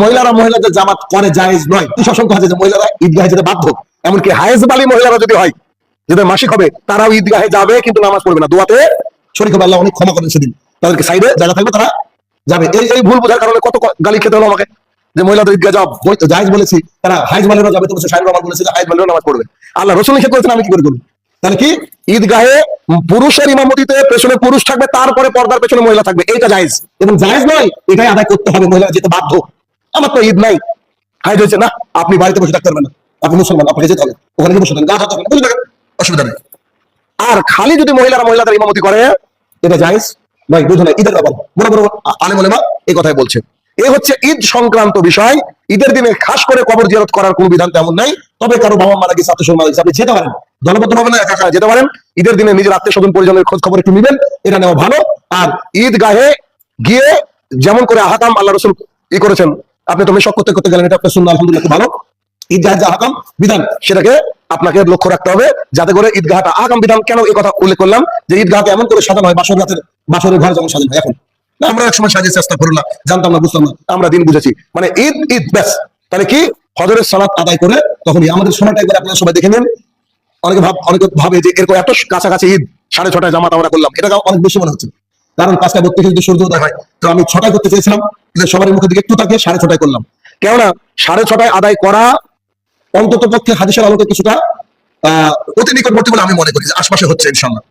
মহিলারা মহিলাদের জামাত করে জায়েজ নয়। অসংখ্য আছে যে মহিলারা ঈদগাহে যেতে বাধ্য। এমনকি হায়েজ বালি মহিলারা যদি হয়, যাদের মাসিক হবে, তারাও ঈদগাহে যাবে কিন্তু নামাজ পড়বে না। দোয়াতে শরীর হবে, আল্লাহ অনেক ক্ষমা করেন সেদিন। তাদেরকে সাইডে জায়গা থাকবে, তারা যাবে। এই এই ভুল বোঝার কারণে কত গালি খেতে হলো আমাকে। যে মহিলাদের ঈদগাহ যাওয়া জায়েজ বলেছি, তারা হাইজ বালিরা যাবে তো শাহিন রহমান বলেছে যে হাইজ বালিরা নামাজ পড়বে। আল্লাহ রসুল নিষেধ করেছেন, আমি কি করে করব? তাহলে কি? ঈদগাহে পুরুষের ইমামতিতে পেছনে পুরুষ থাকবে, তারপরে পর্দার পেছনে মহিলা থাকবে। এইটা জায়েজ। এবং জায়েজ নয়, এটাই আদায় করতে হবে মহিলা যেতে বাধ্য। আমার তো ঈদ নাই। হাইজ হয়েছে না, আপনি বাড়িতে বসে থাকতে পারবেন আপনি মুসলমান আপনাকে যেতে হবে ওখানে বসে থাকেন। গা হাত থাকেন অসুবিধা নেই। আর খালি যদি মহিলারা মহিলাদের ইমামতি করে, এটা জায়েজ নয়, বুঝো না, ঈদের ব্যাপার। বড় বড় আলেম আলেমা এই কথাই বলছে। এ হচ্ছে ঈদ সংক্রান্ত বিষয়। ঈদের দিনে খাস করে কবর জিয়ারত করার কোনো বিধান তেমন নাই। তবে কারও বাবা মারা গেছে, আত্মীয় মারা আপনি যেতে পারেন। দলবদ্ধ ভাবে না, একা যেতে পারেন। ঈদের দিনে নিজের আত্মীয় স্বজন পরিজনের খোঁজ খবর একটু নিবেন, এটা নেওয়া ভালো। আর ঈদ গাহে গিয়ে যেমন করে আহাকাম আল্লাহ রসুল ই করেছেন আপনি তো মেশক করতে করতে গেলেন, এটা আপনার শুনলে আলহামদুলিল্লাহ ভালো। ঈদগাহ যে আহকাম বিধান, সেটাকে আপনাকে লক্ষ্য রাখতে হবে, যাতে করে ঈদগাহটা আহকাম বিধান। কেন এই কথা উল্লেখ করলাম? যে ঈদগাহকে এমন করে সাজানো হয়, বাসর রাতের, বাসরের ঘর যেমন সাজানো হয় এখন। আমরা একসময় সাজিয়ে চেষ্টা করুন না জানতাম না, বুঝতাম না, আমরা দিন বুঝেছি। মানে ঈদ ঈদ, ব্যাস। তাহলে কি? হজরের সালাত আদায় করে তখনই আমাদের সময়টা একবার আপনারা সবাই দেখে নেন। অনেকে ভাব, অনেকে ভাবে যে এরকম এত কাছাকাছি ঈদ, সাড়ে ছটায় জামাত আমরা করলাম এটা অনেক বেশি মনে হচ্ছে। কারণ পাঁচটা বত্রিশে যদি সূর্য উদয় হয়, তো আমি ছটায় করতে চেয়েছিলাম, কিন্তু সবার মুখের দিকে একটু তাকিয়ে সাড়ে ছটায় করলাম। কেননা সাড়ে ছটায় আদায় করা অন্তত পক্ষে হাদিসের আলোকে কিছুটা, আহ, অতি নিকটবর্তী বলে আমি মনে করি আশপাশে হচ্ছে ইনশাল্লাহ